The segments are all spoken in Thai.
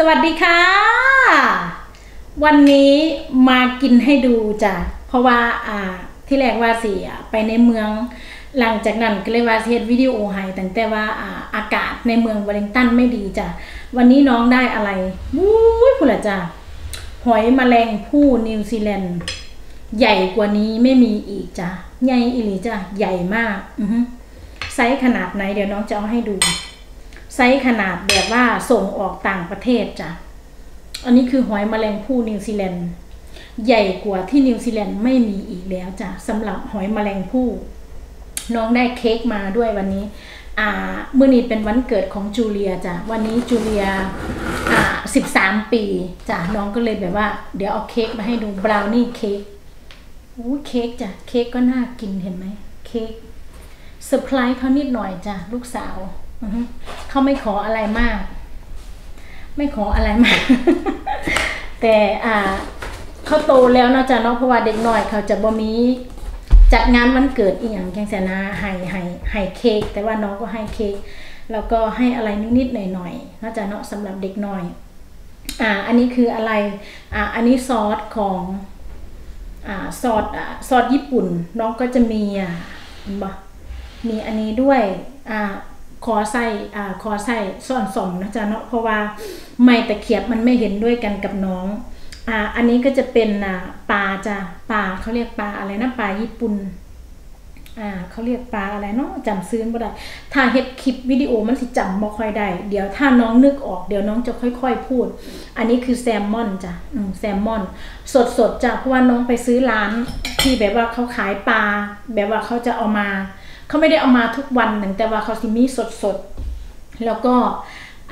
สวัสดีค่ะ วันนี้มากินให้ดูจ้ะเพราะว่าอ่าที่แรกว่าสิอะไปในเมือง หลังจากนั้นก็เลยว่าเฮ็ดวิดีโอให้ตั้งแต่ว่าอ่าอากาศในเมืองวอลเลนตันไม่ดีจ้ะวันนี้น้องได้อะไรวุ้ยพุ่นละจ้ะหอยแมลงผู้นิวซีแลนด์ใหญ่กว่านี้ไม่มีอีกจ้ะใหญ่อีหลีจ้ะใหญ่มากอือไซส์ขนาดไหนเดี๋ยวน้องจะเอาให้ดู ไซส์ขนาดแบบว่าส่งออกต่างประเทศจ้ะ อันนี้คือหอยแมลงภู่นิวซีแลนด์ ใหญ่กว่าที่นิวซีแลนด์ไม่มีอีกแล้วจ้ะสำหรับหอยแมลงภู่น้องได้เค้กมาด้วยวันนี้ อ่าเมื่อนี้เป็นวันเกิดของจูเลียจ้ะ วันนี้จูเลีย อ่าสิบสามปีจ้ะ น้องก็เลยแบบว่า เดี๋ยวเอาเค้กมาให้ดูบราวนี่เค้กอู้เค้กจ้ะ เค้กก็น่ากินเห็นไหม เค้กเซอร์ไพรส์เขานิดหน่อยจ้ะ ลูกสาว เขาไม่ขออะไรมาก ไม่ขออะไรมาก แต่อ่าเขาโตแล้วนาะจ้ะเนาะเพราะว่าเด็กน้อยเขาจะบ่มีจัดงานวันเกิดอีหยังแกงแสนาให้ให้ให้เค้กแต่ว่าน้องก็ให้เค้กแล้วก็ให้อะไรนิดๆหน่อยๆเนาะจ้ะเนาะสำหรับเด็กน้อยอ่าอันนี้คืออะไรอ่าอันนี้ซอสของอ่าซอสอ่าซอสญี่ปุ่น น้องก็จะมีอ่าเห็นบ่มีอันนี้ด้วยอ่า คอไส้อ่าคอไส้ซ่อนสมนะจ๊ะเนาะเพราะว่าไม่ตะเขียบมันไม่เห็นด้วยกันกับน้องอ่าอันนี้ก็จะเป็นอ่าปลาจ้ะปลาเขาเรียกปลาอะไรนะปลาญี่ปุ่นอ่าเขาเรียกปลาอะไรเนาะจำซื้อบ่ได้ถ้าเฮ็ดคลิปวิดีโอมันสิจำบ่ค่อยได้เดี๋ยวถ้าน้องนึกออกเดี๋ยวน้องจะค่อย ๆ พูด อันนี้คือแซลมอนจ้ะอืมแซลมอน สดๆจ้ะเพราะว่าน้องไปซื้อร้านที่แบบว่าเขาขายปลาแบบว่าเขาจะเอามา เขาไม่ได้เอามาทุกวันหนึ่งแต่ว่าเขาสิมีสดๆแล้วก็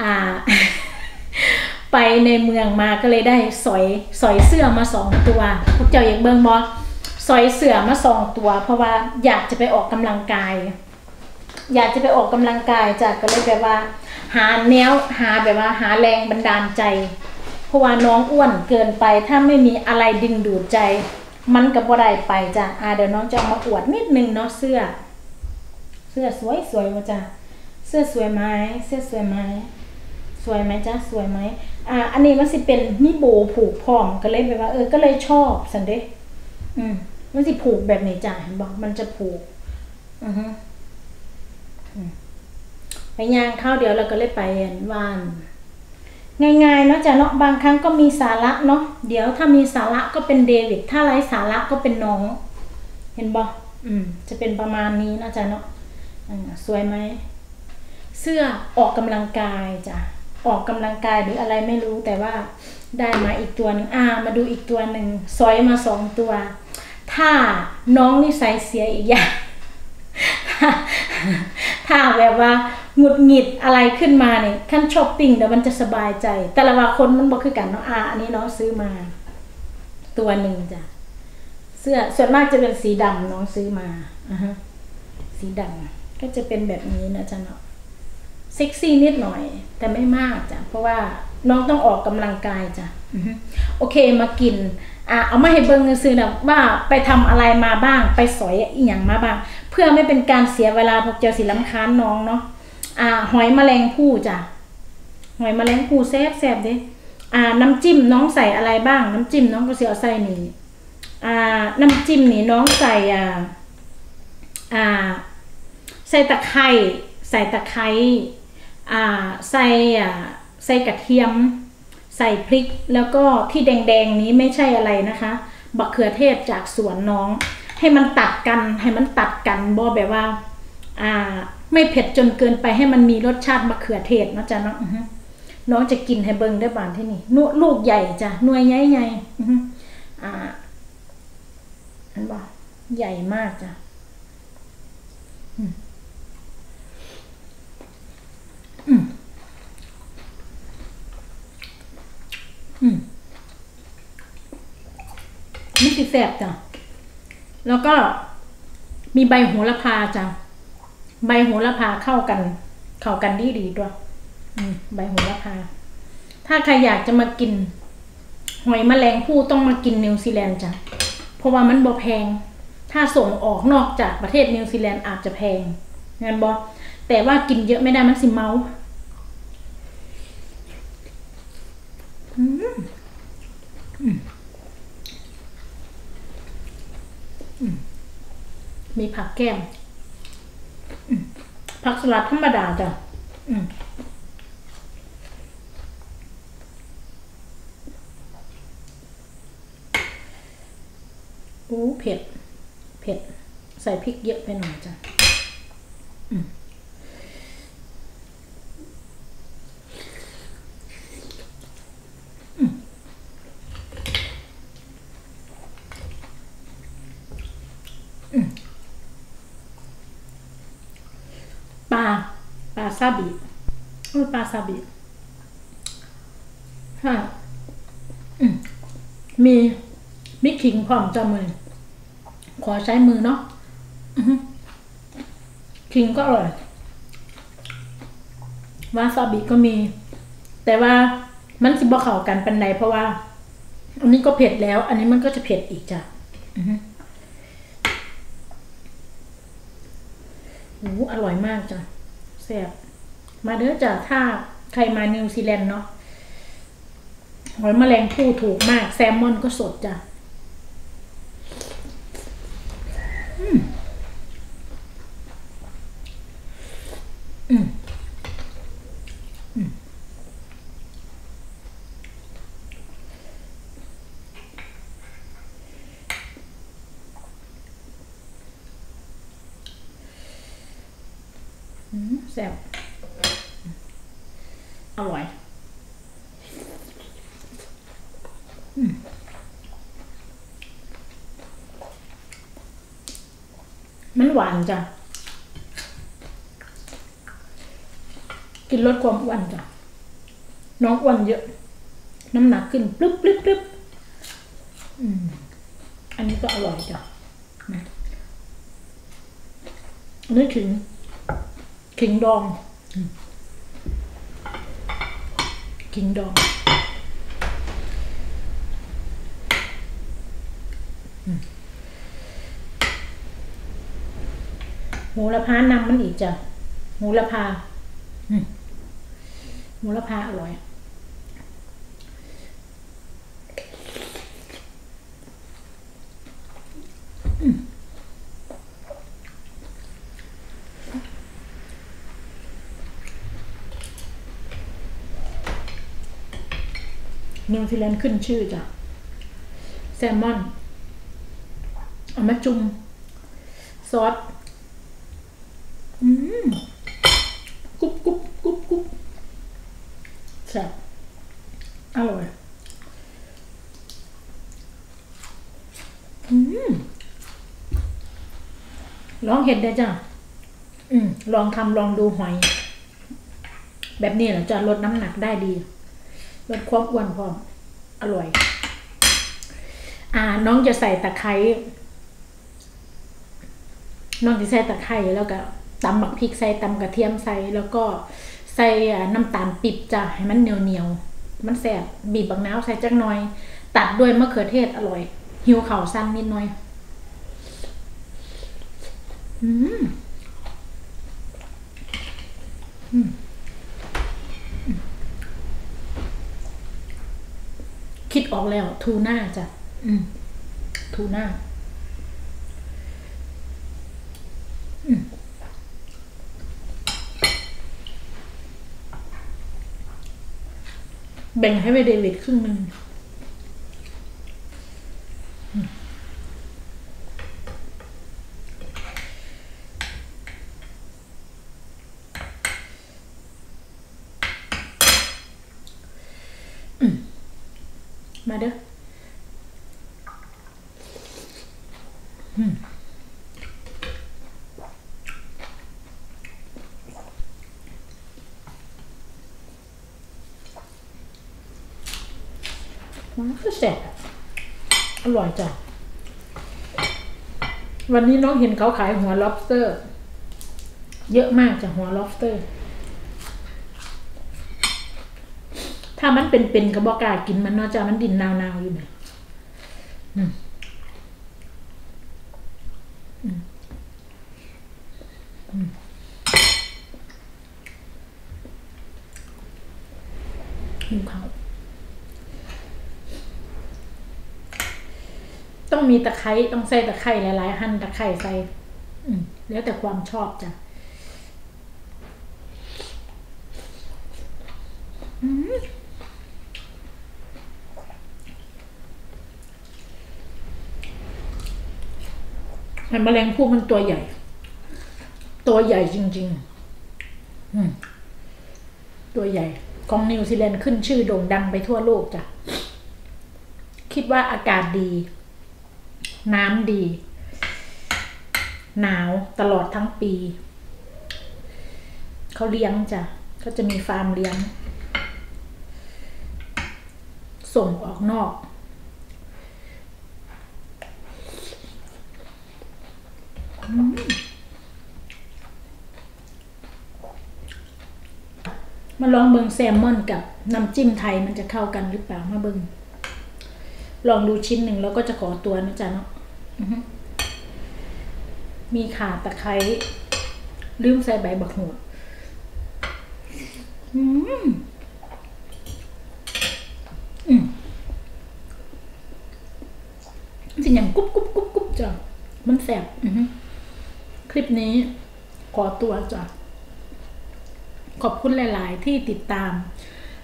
อ่า ไปในเมืองมาก็เลยได้สอยสอยเสื้อมาสองตัวพวกเจ้าอยากเบิ่งบอสอยเสื้อมาสองตัว เพราะว่าอยากจะไปออกกำลังกาย อยากจะไปออกกำลังกายจ้ะก็เลยแบบว่า หาแนวหาแบบว่า หาแรงบันดาลใจ เพราะว่าน้องอ้วนเกินไปถ้าไม่มีอะไรดึงดูดใจ มันกับบ่ได้ไปจ้ะอ่าเดี๋ยวน้องจะมาอวดนิดนึงเนาะเสื้อ สื้อสวยสวยว่ะจ้ะเสื้อสวยไหมเสื้อสวยไหมสวยไหมจ้ะสวยไหมอ่า อันนี้มันสิเป็นมีโบผูกพร้อมก็เลยแบบว่า เออก็เลยชอบสันเดะอืมมันสิผูกแบบนี้จ้ะเห็นบอกมันจะผูกอือฮึอืมไปย่างข้าวเดียวเราก็เลยไปวานง่ายๆเนาะจ้ะเนาะบางครั้งก็มีสาระเนาะเดี๋ยวถ้ามีสาระก็เป็นเดวิดถ้าไร้สาระก็เป็นน้อง เห็นบ่อืม จะเป็นประมาณนี้นะจ๊ะเนาะ สวยไหม เสื้อออกกำลังกายจ้ะออกกำลังกายหรืออะไรไม่รู้แต่ว่าได้มาอีกตัวหนึ่งอ่ามาดูอีกตัวหนึ่งซอยมาสองตัว ถ้าน้องนิสัยเสียอีกอย่างถ้าแบบว่าหงุดหงิดอะไรขึ้นมาเนี่ยขั้นช้อปปิ้งเดี๋ยวมันจะสบายใจ แต่ละว่าคนมันบอกคือกันเนาะอ่าอันนี้น้องซื้อมา ตัวหนึ่งจ้ะเสื้อส่วนมากจะเป็นสีดำน้องซื้อมาอ่าฮะสีดำ ก็จะเป็นแบบนี้นะจ๊ะเนาะเซ็กซี่นิดหน่อย แต่ไม่มากจ้ะเพราะว่าน้องต้องออกกำลังกายจ้ะโอเคมากินอะเอามาให้เบิ้งซื้อนะว่าไปทำอะไรมาบ้าง ไปสอยอีหยังมาบ้าง เพื่อไม่เป็นการเสียเวลาพวกเจ้าสิลำค้าญน้องเนาะอ่า หอยแมลงภู่จ้ะหอยแมลงภู่แซ่บแซ่บเด้อ่า น้ำจิ้มน้องใส่อะไรบ้าง น้ำจิ้มน้องก็เสียใส่นี่อ่า น้ำจิ้มนี่น้องใส่อ่า อ่า ใส่ตะไคร้ใส่ตะไคร้อ่าใส่อ่าใส่กระเทียม ใส่พริกแล้วก็ที่แดงๆนี้ไม่ใช่อะไรนะคะบักเขือเทศจากสวนน้อง ให้มันตัดกันให้มันตัดกันบ่แบบว่าอ่า ไม่เผ็ดจนเกินไปให้มันมีรสชาติมะเขือเทศนะจ๊ะนาะอือฮึน้องจะกินให้เบิ่งได้บานที่นี่นลูกใหญ่จ้ะหน่วยใหญ่ๆอือฮึอ่าอันบอกใหญ่มากจ้ะอืมอืมอืม นี่คือแสบจ้ะ แล้วก็มีใบโหระพาจ้ะ ใบโหระพาเข้ากัน เข้ากันดีดีด้วยใบโหระพา ถ้าใครอยากจะมากิน หอยแมลงภู่ต้องมากินนิวซีแลนด์จ้ะ เพราะว่ามันบ่แพง ถ้าส่งออกนอกจากประเทศนิวซีแลนด์อาจจะแพงงั้นบอแต่ว่ากินเยอะไม่ได้มันสิเมา อืมอืมอืม มีผักแก้มอืมผักสลัดธรรมดาจ้ะอืมโอ้เผ็ด เผ็ด ใส่พริกเยอะไปหน่อยจ้ะอืมอืมอืมปลา ปลาซาบิเออปลาซาบิใช่อืมมีมีขิงพร้อมจ้ะมือ ขอใช้มือเนาะอือฮึขิงก็อร่อยวาซาบิก็มี แต่ว่ามันสิบ่เข้ากันปันใดเพราะว่า อันนี้ก็เผ็ดแล้ว อันนี้มันก็จะเผ็ดอีกจ้ะอือฮึโอ้อร่อยมากจ้ะ แซ่บมาเด้อจ้ะถ้าใครมานิวซีแลนด์เนาะหอยแมลงภู่ถูกมาก แซลมอนก็สดจ้ะอืมอืม อืมแซ่บอ ร่อยมันหวานจ้ะ กินลดความอ้วนจ้ะ น้องอ้วนเยอะ น้ำหนักขึ้นปรึ๊บปรึ๊บปรึ๊บอันนี้ก็อร่อยจ้ะนะอันนี้ขิงขิงดอง อืม ขิงดองอืมโหระพานำมันอีกจ้ะโหระพาอืมโหระพาอร่อย อืม นิวซีแลนด์ขึ้นชื่อจ้ะแซลมอน เอามาจุ่มซอสอืมกุบกุบกุบกุบแซ่บอร่อยอืมลองเห็ดได้จ้ะอืม ลองทำลองดูหอย แบบนี้แหละจะลดน้ำหนักได้ดี ลดความอ้วนพร้อมอร่อย อ่า น้องจะใส่ตะไคร้น้องจะใส่ตะไคร้แล้วก็ตำบักพริกใส่ตำกระเทียมใส่แล้วก็ใส่น้ำตาลปิบจ้ะให้มันเหนียวเหนียวมันแสบบีบบักน้าวใส่จักหน่อย ตัดด้วยมะเขือเทศอร่อย หิวเข่าสั้นนิดหน่อย อืมอืม คิด ออกแล้วทูน่าจ้ะอืมทูน่าอืมแบ่งให้ไปเดวิดครึ่งหนึ่งอืมอืมาเด้อมันก็แสบอร่อยจ้ะ วันนี้น้องเห็นเขาขายหัว lobster เยอะมากจ้ะหัว lobster ้ามันเป็นเป็นกระบอกกากินมันเนาะจ้ามันดินนาวๆอยู่ไหมหิเขาต้องมีตะไคร้ต้องใส่ตะไคร้หลายๆ หั่นตะไคร้ใส่แล้วแต่ความชอบจ้ะอืม แมลงภู่มันตัวใหญ่ ตัวใหญ่จริง ๆ ตัวใหญ่ ของนิวซีแลนด์ขึ้นชื่อโด่งดังไปทั่วโลกจ้ะ คิดว่าอากาศดี น้ำดี หนาวตลอดทั้งปี เขาเลี้ยงจ้ะเขาจะมีฟาร์มเลี้ยง ส่งออกนอก มาลองเบิงแซลมอนกับน้ำจิ้มไทยมันจะเข้ากันหรือเปล่ามาเบิงลองดูชิ้นหนึ่งแล้วก็จะขอตัวนะจ๊ะเนาะมีข่าตะไคร้ลืมใส่ใบบักหดอืมอืมสิ่งอย่างกุ๊บกุ๊บกุ๊บกุ๊บจ้ะมันแสบอือ ลิปนี้ขอตัวจ้ะขอบคุณหลาย ๆ ที่ติดตาม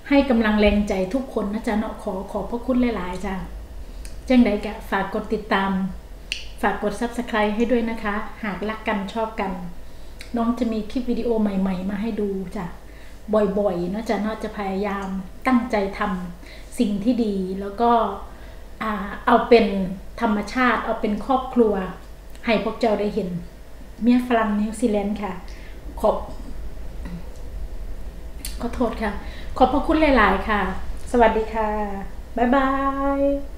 ให้กำลังแรงใจทุกคนนะจ๊ะเนาะขอขอบพระคุณหลาย ๆ จ้ะจังใดกะฝากกดติดตาม ฝากกด subscribe ให้ด้วยนะคะ หากรักกันชอบกัน น้องจะมีคลิปวิดีโอใหม่ ๆ มาให้ดูจ้ะบ่อย ๆ นะจ๊ะเนาะจะพยายามตั้งใจทำสิ่งที่ดีแล้วก็อเอาเป็นธรรมชาติ เอาเป็นครอบครัว ให้พวกเจ้าได้เห็น เมียฝรั่งนิวซีแลนด์ค่ะ ขอบขอโทษค่ะ ขอบพระคุณหลาย ๆ ค่ะ สวัสดีค่ะ บ๊ายบาย